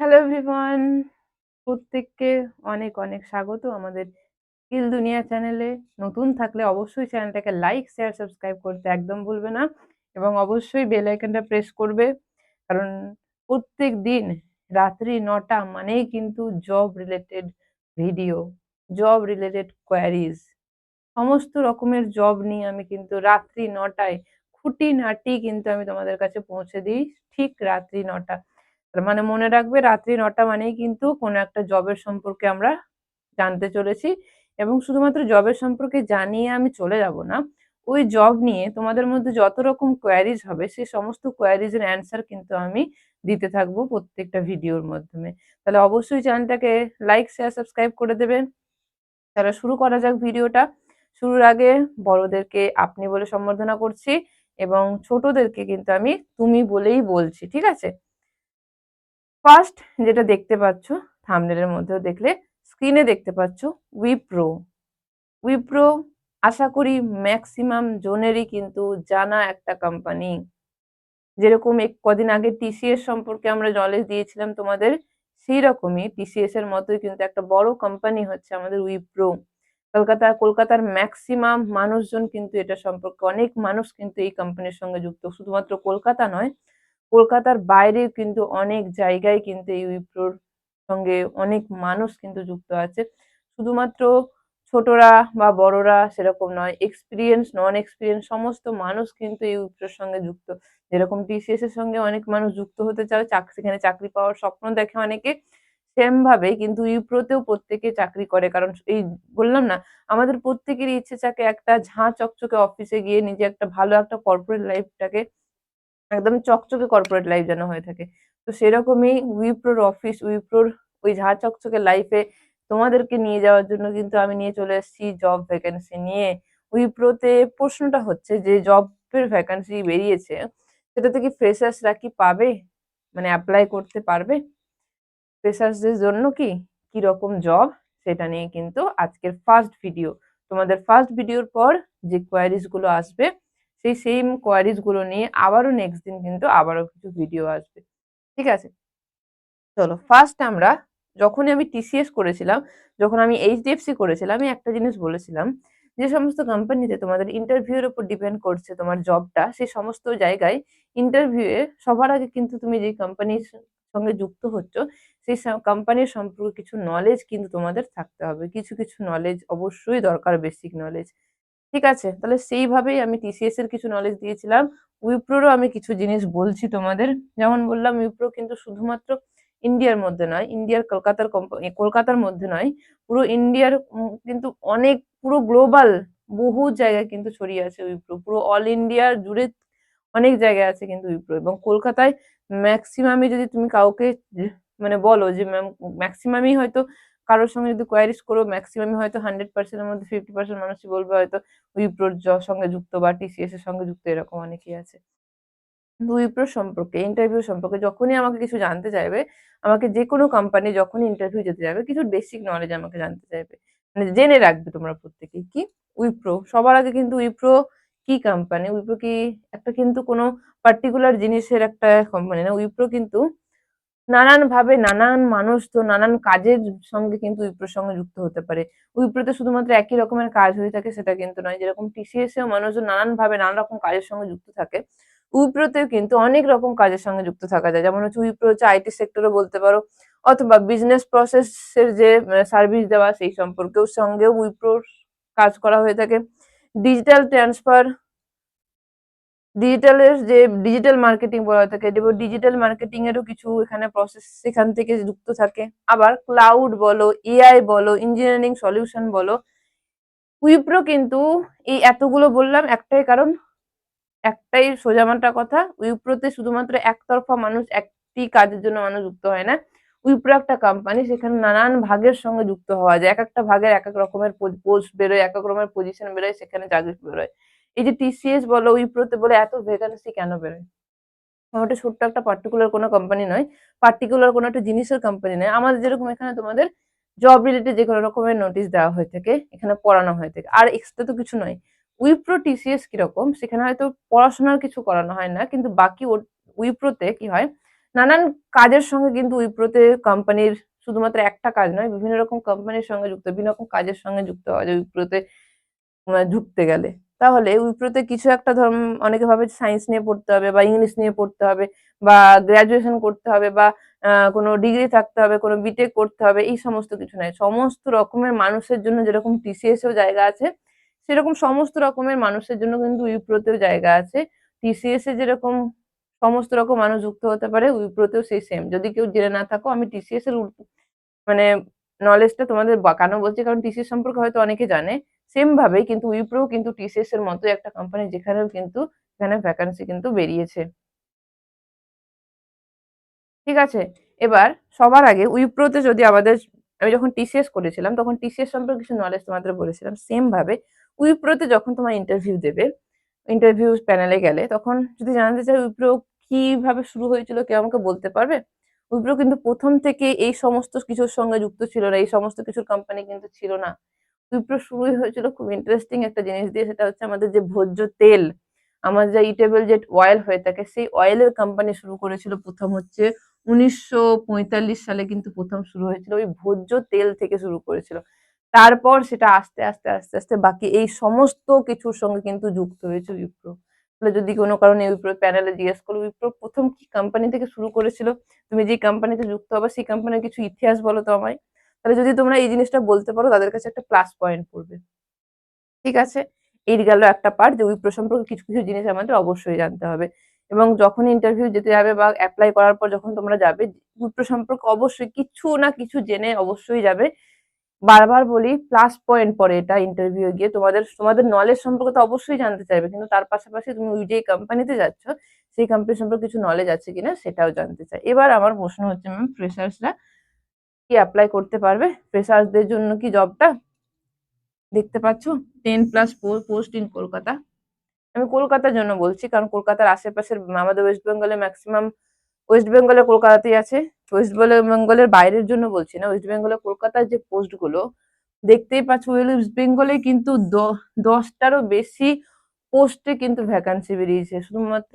Hello everyone প্রত্যেককে অনেক অনেক স্বাগত আমাদের স্কিল দুনিয়া চ্যানেলে নতুন থাকলে অবশ্যই চ্যানেলটাকে লাইক শেয়ার সাবস্ক্রাইব করতে একদম ভুলবে না এবং অবশ্যই বেল আইকনটা প্রেস করবে। কারণ প্রত্যেক দিন রাত্রি নটা মানেই কিন্তু job related video job related queries সমস্ত রকমের জব নিয়ে আমি কিন্তু রাত্রি নটায় খুঁটিনাটি কিন্তু আমি তোমাদের কাছে পৌঁছে দিই। ঠিক রাত্রি নটা তার মানে মনে রাখবে রাত্রি নটা মানেই কিন্তু কোনো একটা জবের সম্পর্কে আমরা জানতে চলেছি এবং শুধুমাত্র জবের সম্পর্কে জানিয়ে আমি চলে যাব না। ওই জব নিয়ে তোমাদের মধ্যে যত রকম কোয়ারিজ হবে সেই সমস্ত কোয়ারিজের অ্যান্সার কিন্তু আমি দিতে থাকব প্রত্যেকটা ভিডিওর মাধ্যমে। তাহলে অবশ্যই চ্যানেলটাকে লাইক শেয়ার সাবস্ক্রাইব করে দেবেন। তাহলে শুরু করা যাক ভিডিওটা শুরুর আগে বড়দেরকে আপনি বলে সম্বর্ধনা করছি এবং ছোটদেরকে কিন্তু আমি তুমি বলেই বলছি, ঠিক আছে? ফার্স্ট যেটা দেখতে পাচ্ছ থামনেলের মধ্যেও দেখলে স্ক্রিনে দেখতে পাচ্ছ উইপ্রো উইপ্রো আশা করি ম্যাক্সিমাম জোনেরই কিন্তু জানা একটা কোম্পানি যেরকম এক কদিন আগে টিসিএস সম্পর্কে আমরা নলেজ দিয়েছিলাম তোমাদের সেই রকমই টিসিএস এর মতোই কিন্তু একটা বড় কোম্পানি হচ্ছে আমাদের উইপ্রো কলকাতা, কলকাতার ম্যাক্সিমাম মানুষজন কিন্তু এটা সম্পর্কে, অনেক মানুষ কিন্তু এই কোম্পানির সঙ্গে যুক্ত। শুধুমাত্র কলকাতা নয় কলকাতার বাইরেও কিন্তু অনেক জায়গায় কিন্তু এই উইপ্রোর সঙ্গে অনেক মানুষ কিন্তু যুক্ত আছে। শুধুমাত্র ছোটরা বা বড়রা সেরকম নয় এক্সপিরিয়েন্স নন এক্সপিরিয়েন্স সমস্ত মানুষ কিন্তু এই উইপ্রোর সঙ্গে যুক্ত। যেরকম টিসিএস এর সঙ্গে অনেক মানুষ যুক্ত হতে চায় চাকরি সেখানে চাকরি পাওয়ার স্বপ্ন দেখে অনেকে। সেম ভাবে কিন্তু ইউপ্রোতেও প্রত্যেকে চাকরি করে, কারণ এই বললাম না, আমাদের প্রত্যেকেরই ইচ্ছে থাকে একটা ঝাঁ চকচকে অফিসে গিয়ে নিজে একটা ভালো একটা কর্পোরেট লাইফটাকে একদম চকচকে কর্পোরেট লাইফ যেন হয়ে থাকে। তো সেরকমই উইপ্রোর অফিস উইপ্রোর ওই ঝাঁ চকচকে লাইফে তোমাদেরকে নিয়ে যাওয়ার জন্য কিন্তু আমি নিয়ে চলে এসেছি জব ভ্যাকেন্সি নিয়ে। উইপ্রোতে প্রশ্নটা হচ্ছে যে জবের ভ্যাকেন্সি বেরিয়েছে, সেটাতে কি ফ্রেশার্সরা কি পাবে? মানে অ্যাপ্লাই করতে পারবে? ফ্রেশার্সদের জন্য কি কি রকম জব সেটা নিয়ে কিন্তু আজকের ফার্স্ট ভিডিও তোমাদের ফার্স্ট ভিডিওর পর যে কোয়ারিজগুলো আসবে সেই সেম কোয়ারিজগুলো নিয়ে আবারও নেক্সট দিন কিন্তু আবারও কিছু ভিডিও আসবে। ঠিক আছে? চলো ফার্স্ট আমরা যখনই আমি টিসিএস করেছিলাম, যখন আমি এইচডিএফসি করেছিলাম, আমি একটা জিনিস বলেছিলাম যে, সমস্ত কোম্পানিতে তোমাদের ইন্টারভিউর উপর ডিপেন্ড করছে তোমার জবটা সেই সমস্ত জায়গায় ইন্টারভিউয়ে সবার আগে কিন্তু তুমি যে কোম্পানির সঙ্গে যুক্ত হচ্ছ, সেই কোম্পানির সম্পর্কে কিছু নলেজ কিন্তু তোমাদের থাকতে হবে। কিছু কিছু নলেজ অবশ্যই দরকার বেসিক নলেজ ঠিক আছে? তাহলে সেইভাবেই আমি টিসিএস এর কিছু নলেজ দিয়েছিলাম। উইপ্রোরও আমি কিছু জিনিস বলছি তোমাদের। যেমন বললাম উইপ্রো কিন্তু শুধুমাত্র ইন্ডিয়ার মধ্যে নয় ইন্ডিয়ার কলকাতার কলকাতার মধ্যে নয়, পুরো ইন্ডিয়ার কিন্তু অনেক, পুরো গ্লোবাল বহু জায়গায় কিন্তু ছড়িয়ে আছে উইপ্রো পুরো অল ইন্ডিয়ার জুড়ে অনেক জায়গায় আছে কিন্তু উইপ্রো এবং কলকাতায় ম্যাক্সিমামই যদি তুমি কাউকে মানে বলো যে ম্যাম ম্যাক্সিমামই হয়তো কারোর সঙ্গে যদি কোয়ারিজ করো ম্যাক্সিমাম হয়তো হান্ড্রেড পার্সেন্টের মধ্যে ফিফটি পার্সেন্ট মানুষই বলবে হয়তো উইপ্রোর সঙ্গে যুক্ত বা টিসিএস এর সঙ্গে যুক্ত এরকম অনেকেই আছে। উইপ্রো সম্পর্কে ইন্টারভিউ সম্পর্কে যখনই আমাকে কিছু জানতে চাইবে, আমাকে যে কোনো কোম্পানি যখনই ইন্টারভিউ যেতে যাবে, কিছু বেসিক নলেজ আমাকে জানতে চাইবে। মানে জেনে রাখবে তোমরা প্রত্যেকেই কি উইপ্রো সবার আগে কিন্তু উইপ্রো কি কোম্পানি উইপ্রো কি একটা কিন্তু কোনো পার্টিকুলার জিনিসের একটা কোম্পানি না উইপ্রো কিন্তু নানান ভাবে নানান মানুষ তো নানান কাজের সঙ্গে কিন্তু উইপ্রোর সঙ্গে যুক্ত হতে পারে। উইপ্রোতে শুধুমাত্র একই রকমের কাজ হয়ে থাকে সেটা কিন্তু নয়, যেরকম টিসিএস এও মানুষজন নানান ভাবে নানান রকম কাজের সঙ্গে যুক্ত থাকে। উইপ্রোতেও কিন্তু অনেক রকম কাজের সঙ্গে যুক্ত থাকা যায়। যেমন হচ্ছে উইপ্রো হচ্ছে আইটি সেক্টরে বলতে পারো, অথবা বিজনেস প্রসেসের যে সার্ভিস দেওয়া সেই সম্পর্কেও সঙ্গেও উইপ্রোর কাজ করা হয়ে থাকে। ডিজিটাল ট্রান্সফার ডিজিটালের যে ডিজিটাল মার্কেটিং বলা হয়ে থাকে এবং ডিজিটাল মার্কেটিং এরও কিছু এখানে প্রসেস সেখান থেকে যুক্ত থাকে। আবার ক্লাউড বলো এআই বলো ইঞ্জিনিয়ারিং সলিউশন বলো উইপ্রো কিন্তু এই এতগুলো বললাম একটাই কারণ, একটাই সোজামাটা কথা উইপ্রোতে শুধুমাত্র একতরফা মানুষ একটি কাজের জন্য মানুষ যুক্ত হয় না। উইপ্রো একটা কোম্পানি সেখানে নানান ভাগের সঙ্গে যুক্ত হওয়া যায়। এক একটা ভাগের এক এক রকমের পোস্ট বেরোয়, এক এক রকমের পজিশন বেরোয়, সেখানে চাকরি বেরোয়। এই যে টিসিএস বলো উইপ্রোতে বলে এত ভ্যাকান্সি কেন বেরোয়? ওটা ছোট্ট একটা পার্টিকুলার কোনো কোম্পানি নয় পার্টিকুলার কোনো একটা জিনিসের কোম্পানি নয়। আমাদের যেরকম এখানে তোমাদের জব রিলেটেড যে কোনো রকমের নোটিশ দেওয়া হয়ে থাকে এখানে পড়ানো হয়ে থাকে। আর এক্সট্রা তো কিছু নয়। উইপ্রো টিসিএস কীরকম সেখানে হয়তো পড়াশোনার কিছু করানো হয় না কিন্তু বাকি উইপ্রোতে কি হয় নানান কাজের সঙ্গে কিন্তু উইপ্রোতে কোম্পানির শুধুমাত্র একটা কাজ নয় বিভিন্ন রকম কোম্পানির সঙ্গে যুক্ত বিভিন্ন রকম কাজের সঙ্গে যুক্ত যায় উইপ্রোতে আহ, ঢুকতে গেলে। তাহলে উইপ্রোতে কিছু একটা ধরুন, অনেকে ভাবে সায়েন্স নিয়ে পড়তে হবে বা ইংলিশ নিয়ে পড়তে হবে বা গ্রাজুয়েশন করতে হবে বা কোনো ডিগ্রি থাকতে হবে, কোনো বিটেক করতে হবে, এই সমস্ত কিছু নয়। সমস্ত রকমের মানুষের জন্য যেরকম টিসিএস এও জায়গা আছে, সেরকম সমস্ত রকমের মানুষের জন্য কিন্তু উইপ্রোতেও জায়গা আছে। টিসিএস এ যেরকম সমস্ত রকম মানুষ যুক্ত হতে পারে উইপ্রোতেও সেই সেম যদি কেউ জেনে না থাকো, আমি টিসিএস এর মানে নলেজটা তোমাদের বাঁকানো বলছি? কারণ টিসিএস সম্পর্কে হয়তো অনেকে জানে। সেম ভাবে কিন্তু উইপ্রো কিন্তু টিসিএস এর মতো একটা কোম্পানি যেখানেও কিন্তু এখানে ভ্যাকান্সি কিন্তু বেরিয়েছে। ঠিক আছে? এবার সবার আগে উইপ্রোতে যদি আমাদের, আমি যখন টিসিএস করেছিলাম, তখন টিসিএস সম্পর্কে কিছু নলেজ তোমাদের বলেছিলাম। সেম ভাবে উইপ্রোতে যখন তোমার ইন্টারভিউ দেবে ইন্টারভিউ প্যানেলে গেলে, তখন যদি জানতে চাই উইপ্রো কীভাবে শুরু হয়েছিল, কেউ আমাকে বলতে পারবে? উইপ্রো কিন্তু প্রথম থেকে এই সমস্ত কিছুর সঙ্গে যুক্ত ছিল না, এই সমস্ত কিছুর কোম্পানি কিন্তু ছিল না। উইপ্রো শুরুই হয়েছিল খুব ইন্টারেস্টিং একটা জিনিস দিয়ে, সেটা হচ্ছে আমাদের যে ভোজ্য তেল, আমার যে ইটেবল যে অয়েল হয়ে থাকে, সেই অয়েলের কোম্পানি শুরু করেছিল প্রথম হচ্ছে উনিশশো পঁয়তাল্লিশ সালে কিন্তু প্রথম শুরু হয়েছিল, ওই ভোজ্য তেল থেকে শুরু করেছিল। তারপর সেটা আস্তে আস্তে আস্তে আস্তে বাকি এই সমস্ত কিছুর সঙ্গে কিন্তু যুক্ত হয়েছে উইপ্রো তাহলে যদি কোনো কারণে উইপ্রো প্যানেলে জিজ্ঞেস করো উইপ্রো প্রথম কি কোম্পানি থেকে শুরু করেছিল? তুমি যে কোম্পানিতে যুক্ত হবে, সেই কোম্পানির কিছু ইতিহাস বলো তো আমায়। তাহলে যদি তোমরা এই জিনিসটা বলতে পারো, তাদের কাছে একটা প্লাস পয়েন্ট পড়বে। ঠিক আছে? এই গেল একটা পার্ট যে উইপ্রো সম্পর্কে কিছু কিছু জিনিস আমাদের অবশ্যই জানতে হবে। এবং যখন ইন্টারভিউ যেতে যাবে বা অ্যাপ্লাই করার পর যখন তোমরা যাবে, উইপ্রো সম্পর্কে অবশ্যই কিছু না কিছু জেনে অবশ্যই যাবে। বারবার বলি প্লাস পয়েন্ট পরে এটা ইন্টারভিউ গিয়ে। তোমাদের তোমাদের নলেজ সম্পর্কে তো অবশ্যই জানতে চাইবে, কিন্তু তার পাশাপাশি তুমি ওই যে কোম্পানিতে যাচ্ছ, সেই কোম্পানি সম্পর্কে কিছু নলেজ আছে কিনা সেটাও জানতে চাই। এবার আমার প্রশ্ন হচ্ছে ম্যাম ফ্রেশার্সরা কি অ্যাপ্লাই করতে পারবে? ফ্রেশার্সদের জন্য কি জবটা দেখতে পাচ্ছ? Ten plus post in Kolkata. আমি কলকাতার জন্য বলছি, কারণ কলকাতার আশেপাশের আমাদের ওয়েস্ট বেঙ্গলে ম্যাক্সিমাম ওয়েস্ট বেঙ্গলে কলকাতাতেই আছে। ওয়েস্ট বেঙ্গলের বাইরের জন্য বলছি না। ওয়েস্ট বেঙ্গলে কলকাতার যে পোস্টগুলো, দেখতেই পাচ্ছ ওয়েস্ট বেঙ্গলে কিন্তু দশটারও বেশি পোস্টে কিন্তু ভ্যাকান্সি বেরিয়েছে। শুধুমাত্র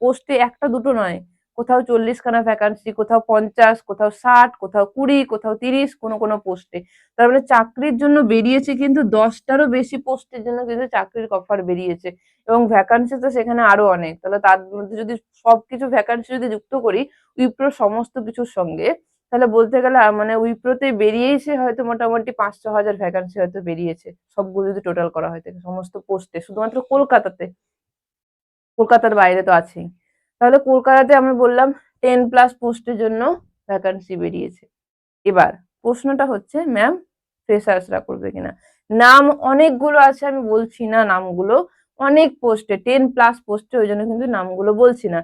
পোস্টে একটা দুটো নয় কোথাও চল্লিশ খানা ভ্যাকান্সি কোথাও পঞ্চাশ, কোথাও ষাট, কোথাও কুড়ি, কোথাও তিরিশ, কোনো কোনো পোস্টে তার মানে চাকরির জন্য বেরিয়েছে কিন্তু দশটারও বেশি পোস্টের জন্য কিন্তু চাকরির অফার বেরিয়েছে। এবং ভ্যাকান্সি তো সেখানে আরও অনেক। তাহলে তার মধ্যে যদি সবকিছু ভ্যাকান্সি যদি যুক্ত করি উইপ্রো সমস্ত কিছুর সঙ্গে, তাহলে বলতে গেলে মানে উইপ্রোতে বেরিয়েছে হয়তো মোটামুটি পাঁচ ছ হাজার ভ্যাকান্সি হয়তো বেরিয়েছে। সবগুলো যদি টোটাল করা হয় থাকে সমস্ত পোস্টে শুধুমাত্র কলকাতাতে, কলকাতার বাইরে তো আছেই। তাহলে কলকাতাতে আমি বললাম টেন প্লাস পোস্টের জন্য ভ্যাকান্সি বেরিয়েছে। এবার প্রশ্নটা হচ্ছে ম্যাম ফ্রেশার্সরা করবে কিনা? নাম অনেকগুলো আছে, আমি বলছি না নামগুলো। অনেক পোস্টে টেন প্লাস পোস্টে ওই জন্য কিন্তু নামগুলো বলছি না।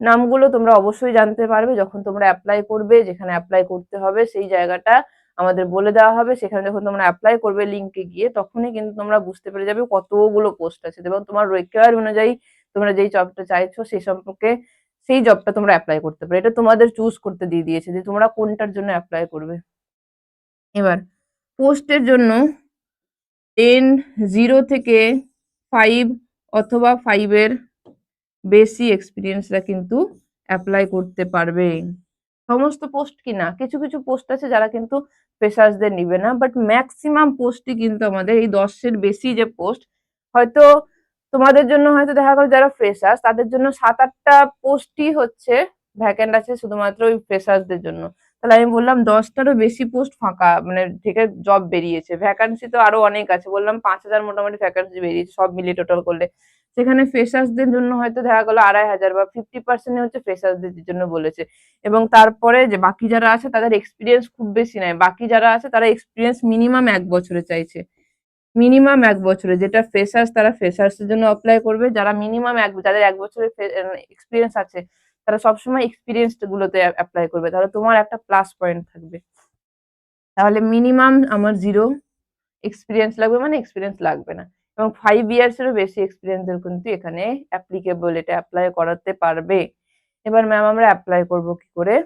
নামগুলো তোমরা অবশ্যই জানতে পারবে, যখন তোমরা অ্যাপ্লাই করবে, যেখানে অ্যাপ্লাই করতে হবে, সেই জায়গাটা আমাদের বলে দেওয়া হবে। সেখানে যখন তোমরা অ্যাপ্লাই করবে লিঙ্কে গিয়ে, তখনই কিন্তু তোমরা বুঝতে পেরে যাবে কতগুলো পোস্ট আছে। এবং তোমার রিকোয়ার অনুযায়ী তোমরা যেই জবটা চাইছো সেই সম্পর্কে সেই জবটা তোমরা অ্যাপ্লাই করতে পারো। এটা তোমাদের চুজ করতে দিয়ে দিয়েছে যে তোমরা কোনটার জন্য অ্যাপ্লাই করবে। এবার পোস্টের জন্য টেন জিরো থেকে ফাইভ অথবা ফাইভের বেশি এক্সপিরিয়েন্সরা কিন্তু অ্যাপ্লাই করতে পারবে। সমস্ত পোস্ট কি না? কিছু কিছু পোস্ট আছে যারা কিন্তু ফ্রেশার্সদের নিবে না বাট ম্যাক্সিমাম পোস্টই কিন্তু আমাদের এই দশের বেশি যে পোস্ট হয়তো তোমাদের জন্য হয়তো দেখা গেল যারা ফ্রেশার্স তাদের জন্য সাত আটটা পোস্টই হচ্ছে ভ্যাকেন্ট আছে শুধুমাত্র ওই ফ্রেশার্সদের জন্য। তাহলে আমি বললাম দশটারও বেশি পোস্ট ফাঁকা মানে থেকে জব বেরিয়েছে। ভ্যাকান্সি তো আরও অনেক আছে। বললাম পাঁচ হাজার মোটামুটি ভ্যাকান্সি বেরিয়েছে, সব মিলিয়ে টোটাল করলে। সেখানে ফ্রেশার্সদের জন্য হয়তো দেখা গেলো আড়াই হাজার বা ফিফটি পার্সেন্ট হচ্ছে ফ্রেশার্সদের জন্য বলেছে। এবং তারপরে যে বাকি যারা আছে, তাদের এক্সপিরিয়েন্স খুব বেশি নয় বাকি যারা আছে, তারা এক্সপিরিয়েন্স মিনিমাম এক বছরে চাইছে। মিনিমাম এক বছরে, যেটা ফ্রেশার্স তারা ফ্রেশার্স এর জন্য অ্যাপ্লাই করবে, যারা মিনিমাম এক, যাদের এক বছরের এক্সপিরিয়েন্স আছে, তারা সবসময় এক্সপিরিয়েন্স গুলোতে অ্যাপ্লাই করবে, তাহলে তোমার একটা প্লাস পয়েন্ট থাকবে। তাহলে মিনিমাম আমার জিরো এক্সপিরিয়েন্স লাগবে মানে এক্সপিরিয়েন্স লাগবে না। এবং ফাইভ ইয়ার্স এরও বেশি এক্সপিরিয়েন্সের কিন্তু এখানে অ্যাপ্লিকেবল এটা অ্যাপ্লাই করাতে পারবে। এবার ম্যাম আমরা অ্যাপ্লাই করব কি করে?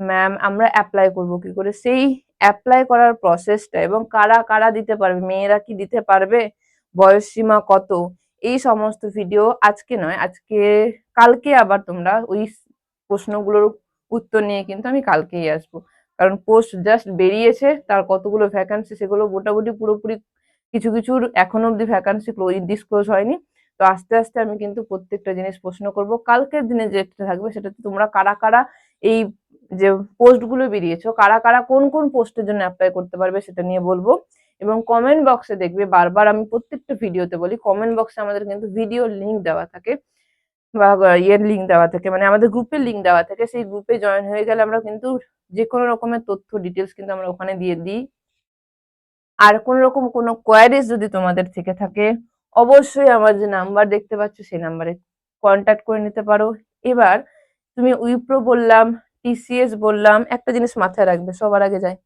ম্যাম আমরা অ্যাপ্লাই করব কি করে? সেই অ্যাপ্লাই করার প্রসেসটা এবং কারা কারা দিতে পারবে, মেয়েরা কি দিতে পারবে, বয়স সীমা কত, এই সমস্ত ভিডিও আজকে নয়, আজকে, কালকে আবার তোমরা ওই প্রশ্নগুলোর উত্তর নিয়ে কিন্তু আমি কালকেই আসব। কারণ পোস্ট জাস্ট বেরিয়েছে, তার কতগুলো ভ্যাকান্সি সেগুলো মোটামুটি পুরোপুরি কিছু কিছুর এখনও অব্দি ভ্যাকান্সি ডিসক্লোজ হয়নি। তো আস্তে আস্তে আমি কিন্তু প্রত্যেকটা জিনিস প্রশ্ন করব। কালকের দিনে যেটা থাকবে সেটাতে তোমরা কারা কারা এই যে পোস্টগুলো বেরিয়েছো কারা কারা কোন কোন পোস্টের জন্য অ্যাপ্লাই করতে পারবে সেটা নিয়ে বলব। এবং কমেন্ট বক্সে দেখবে বারবার আমি প্রত্যেকটা ভিডিওতে বলি কমেন্ট বক্সে আমাদের কিন্তু ভিডিও লিঙ্ক দেওয়া থাকে বা ইয়ের লিঙ্ক দেওয়া থাকে মানে আমাদের গ্রুপের লিঙ্ক দেওয়া থাকে। সেই গ্রুপে জয়েন হয়ে গেলে আমরা কিন্তু যে কোনো রকমের তথ্য ডিটেলস কিন্তু আমরা ওখানে দিয়ে দিই। আর কোন রকম কোনো কোয়ারিজ যদি তোমাদের থেকে থাকে, অবশ্যই আমার যে নাম্বার দেখতে পাচ্ছ, সেই নাম্বারে কন্ট্যাক্ট করে নিতে পারো। এবার তুমি উইপ্রো বললাম টিসিএস বললাম, একটা জিনিস মাথায় রাখবে, সবার আগে যাই।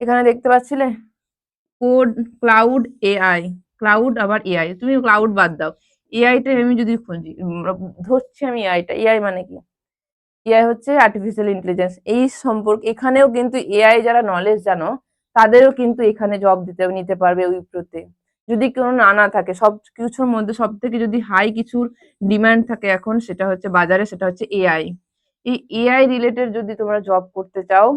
এখানে দেখতে পাচ্ছিলে? কোড ক্লাউড এআই ক্লাউড আবার এআই তুমি ক্লাউড বাদ দাও। এআইটা আমি যদি খুঁজি, ধরছি আমি এআইটা এআই মানে কি? এআই হচ্ছে আর্টিফিশিয়াল ইন্টেলিজেন্স এই সম্পর্কে, এখানেও কিন্তু এআই যারা নলেজ জানো, তাদেরও কিন্তু এখানে জব দিতে, নিতে পারবে উইপ্রোতে যদি কোনো না না থাকে, সব কিছুর মধ্যে সব থেকে যদি হাই কিছুর ডিমান্ড থাকে এখন, সেটা হচ্ছে বাজারে, সেটা হচ্ছে এআই এই এআই রিলেটেড যদি তোমরা জব করতে চাও,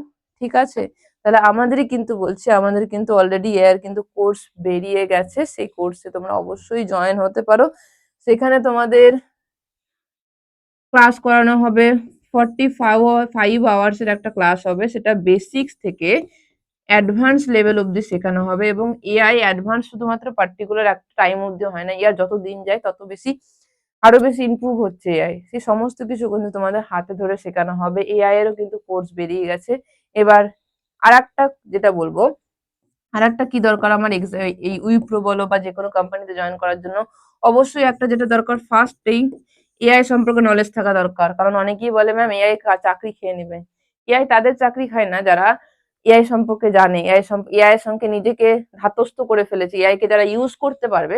ঠিক আছে? তাহলে আমাদেরই কিন্তু বলছি, আমাদের কিন্তু অলরেডি এআই কিন্তু কোর্স বেরিয়ে গেছে। সেই কোর্সে তোমরা অবশ্যই জয়েন হতে পারো। সেখানে তোমাদের ক্লাস করানো হবে। ফর্টি ফাইভ আওয়ার্সের একটা ক্লাস হবে। সেটা বেসিক্স থেকে অ্যাডভান্স লেভেল অবধি শেখানো হবে এবং এআই অ্যাডভান্স শুধুমাত্র পার্টিকুলার একটা টাইম অবধি হয় না। ইয়ার যত দিন যায়, তত বেশি আরও বেশি ইমপ্রুভ হচ্ছে এআই সেই সমস্ত কিছু কিন্তু তোমাদের হাতে ধরে শেখানো হবে। এআই এরও কিন্তু কোর্স বেরিয়ে গেছে। এবার আর একটা যেটা বলব আর একটা কি দরকার আমার এই উইপ্রো বলো বা যে কোনো কোম্পানিতে জয়েন করার জন্য? অবশ্যই একটা যেটা দরকার ফার্স্ট ফার্স্টেই এআই সম্পর্কে নলেজ থাকা দরকার। কারণ অনেকেই বলে ম্যাম এআই চাকরি খেয়ে নেবে। এআই তাদের চাকরি খায় না যারা এআই সম্পর্কে জানে। এআই এআই সঙ্গে নিজেকে ধাতস্থ করে ফেলেছে। এআই কে যারা ইউজ করতে পারবে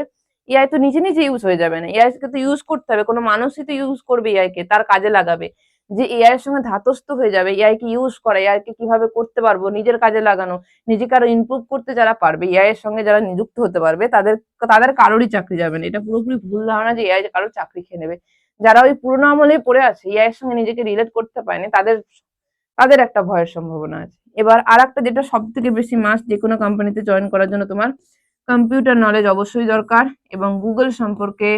এআই তো নিজে নিজে ইউজ হয়ে যাবে না। এআই কে তো ইউজ করতে হবে, কোনো মানুষই তো ইউজ করবে এআই কে, তার কাজে লাগাবে। যে এআই এর সঙ্গে ধাতস্থ হয়ে যাবে এআই কে ইউজ করা এআই কে কীভাবে করতে পারব, নিজের কাজে লাগানো, নিজেকে আরও ইমপ্রুভ করতে যারা পারবে এআই এর সঙ্গে যারা নিযুক্ত হতে পারবে, তাদের তাদের কারোরই চাকরি যাবে না। এটা পুরোপুরি ভুল ধারণা যে এআই কারোর চাকরি খেয়ে নেবে। যারা ওই পুরোনো আমলে পড়ে আছে এআই এর সঙ্গে নিজেকে রিলেট করতে পারেনি, তাদের তাদের একটা ভয়ের সম্ভাবনা আছে। এবার আর একটা যেটা সব থেকে বেশি মাস্ট যে কোনো কোম্পানিতে জয়েন করার জন্য তোমার কম্পিউটার নলেজ অবশ্যই দরকার এবং গুগল সম্পর্কে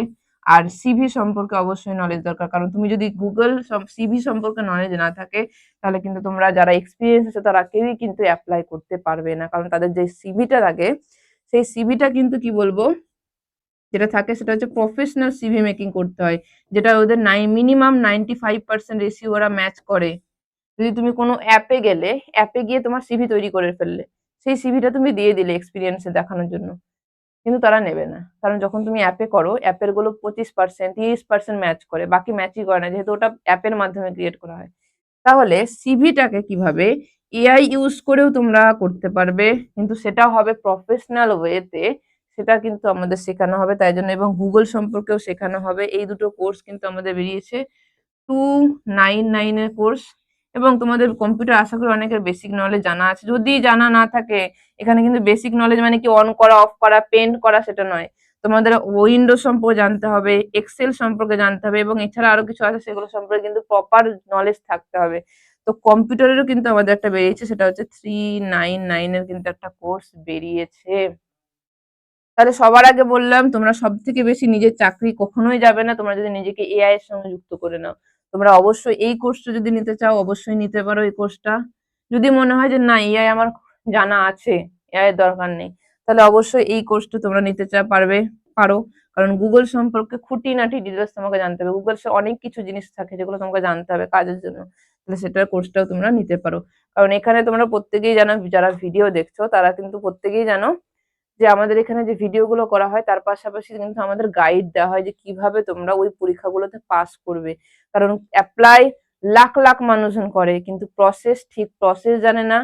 আর সিভি সম্পর্কে অবশ্যই নলেজ দরকার। কারণ তুমি যদি গুগল সিভি সম্পর্কে নলেজ না থাকে, তাহলে কিন্তু তোমরা যারা এক্সপিরিয়েন্স আছে, তারা কেউই কিন্তু অ্যাপ্লাই করতে পারবে না। কারণ তাদের যে সিভিটা থাকে সেই সিভিটা কিন্তু কি বলব? যেটা থাকে, সেটা হচ্ছে প্রফেশনাল সিভি মেকিং করতে হয়, যেটা ওদের নাই minimum ninety five percent ratio ওরা ম্যাচ করে। যদি তুমি কোনো অ্যাপে গেলে অ্যাপে গিয়ে তোমার সিভি তৈরি করে ফেললে সেই সিভিটা তুমি দিয়ে দিলে এক্সপিরিয়েন্সে দেখানোর জন্য। কিন্তু তারা নেবে না। কারণ যখন তুমি অ্যাপে করো অ্যাপেরগুলো পঁচিশ পার্সেন্ট তিরিশ পার্সেন্ট ম্যাচ করে, বাকি ম্যাচই করে না। যেহেতু ওটা অ্যাপের মাধ্যমে ক্রিয়েট করা হয়। তাহলে সিভিটাকে কীভাবে এআই ইউজ করেও তোমরা করতে পারবে। কিন্তু সেটা হবে প্রফেশনাল ওয়েতে সেটা কিন্তু আমাদের শেখানো হবে, তাই জন্য এবং গুগল সম্পর্কেও শেখানো হবে। এই দুটো কোর্স কিন্তু আমাদের বেরিয়েছে। টু নাইন নাইনের কোর্স এবং তোমাদের কম্পিউটার আশা করি অনেকের বেসিক নলেজ জানা আছে। যদি জানা না থাকে, এখানে কিন্তু বেসিক নলেজ মানে কি অন করা অফ করা পেন্ট করা সেটা নয়। তোমাদের উইন্ডো সম্পর্কে জানতে হবে এক্সেল সম্পর্কে জানতে হবে এবং এছাড়া আরও কিছু আছে, সেগুলো সম্পর্কে কিন্তু প্রপার নলেজ থাকতে হবে। তো কম্পিউটারেরও কিন্তু আমাদের একটা বেরিয়েছে, সেটা হচ্ছে থ্রি নাইন নাইনের কিন্তু একটা কোর্স বেরিয়েছে। তাহলে সবার আগে বললাম, তোমরা সব থেকে বেশি নিজের চাকরি কখনোই যাবে না, তোমরা যদি নিজেকে এআই এর সঙ্গে যুক্ত করে নাও। তোমরা অবশ্যই এই কোর্সটা যদি নিতে চাও, অবশ্যই নিতে পারো এই কোর্সটা যদি মনে হয় যে না এআই আমার জানা আছে এআই দরকার নেই, তাহলে অবশ্যই এই কোর্সটা তোমরা নিতে চা, পারবে, পারো। কারণ গুগল সম্পর্কে খুঁটিনাটি ডিটেলস তোমাকে জানতে হবে। গুগল সে অনেক কিছু জিনিস থাকে যেগুলো তোমাকে জানতে হবে কাজের জন্য। তাহলে সেটার কোর্সটাও তোমরা নিতে পারো। কারণ এখানে তোমরা প্রত্যেকেই জানো, যারা ভিডিও দেখছ, তারা কিন্তু প্রত্যেকেই জানো যে আমাদের এখানে যে ভিডিওগুলো করা হয়, তার পাশাপাশি কিন্তু আমাদের গাইড দেওয়া হয় যে কীভাবে তোমরা ওই পরীক্ষাগুলোতে পাস করবে। কারণ অ্যাপ্লাই লাখ লাখ মানুষজন করে, কিন্তু প্রসেস ঠিক প্রসেস জানে না,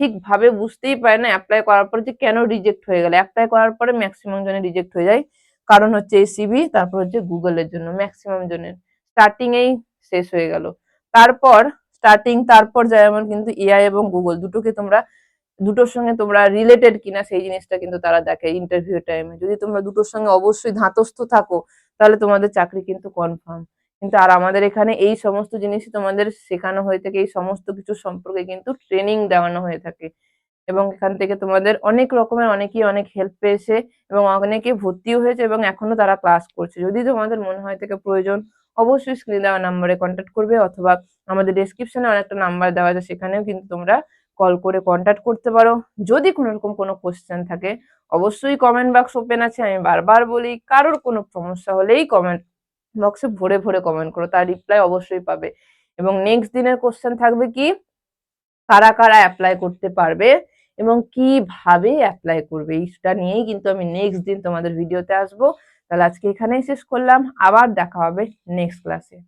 ঠিকভাবে বুঝতেই পারে না অ্যাপ্লাই করার পরে যে কেন রিজেক্ট হয়ে গেল। অ্যাপ্লাই করার পরে ম্যাক্সিমাম জনে রিজেক্ট হয়ে যায়। কারণ হচ্ছে এই সিভি তারপর হচ্ছে গুগলের জন্য ম্যাক্সিমাম জনের। স্টার্টিং এই শেষ হয়ে গেল। তারপর স্টার্টিং তারপর যায় আমার কিন্তু এআই এবং গুগল দুটোকে তোমরা দুটোর সঙ্গে তোমরা রিলেটেড কিনা সেই জিনিসটা কিন্তু তারা দেখে ইন্টারভিউ টাইমে যদি তোমরা দুটোর সঙ্গে অবশ্যই ধাতস্থ থাকো, তাহলে তোমাদের চাকরি কিন্তু কনফার্ম কিন্তু আর আমাদের এখানে এই সমস্ত জিনিসই তোমাদের শেখানো হয়ে থাকে, এই সমস্ত কিছু সম্পর্কে কিন্তু ট্রেনিং দেওয়ানো হয়ে থাকে। এবং এখান থেকে তোমাদের অনেক রকমের অনেকেই অনেক হেল্প পেয়েছে এবং অনেকে ভর্তিও হয়েছে এবং এখনও তারা ক্লাস করছে। যদি তোমাদের মনে হয় থেকে প্রয়োজন, অবশ্যই স্ক্রিনে দেওয়া নাম্বারে কন্ট্যাক্ট করবে অথবা আমাদের ডেসক্রিপশনে অনেকটা নাম্বার দেওয়া আছে, সেখানেও কিন্তু তোমরা কল করে কন্ট্যাক্ট করতে পারো। যদি কোনো রকম কোনো কোশ্চেন থাকে, অবশ্যই কমেন্ট বক্স ওপেন আছে। আমি বারবার বলি, কারোর কোনো সমস্যা হলেই কমেন্ট বক্সে ভরে ভরে কমেন্ট করো, তার রিপ্লাই অবশ্যই পাবে। এবং নেক্সট দিনের কোশ্চেন থাকবে কি? কারা কারা অ্যাপ্লাই করতে পারবে এবং কীভাবে অ্যাপ্লাই করবে? এইটা নিয়েই কিন্তু আমি নেক্সট দিন তোমাদের ভিডিওতে আসব। তাহলে আজকে এখানেই শেষ করলাম। আবার দেখা হবে নেক্সট ক্লাসে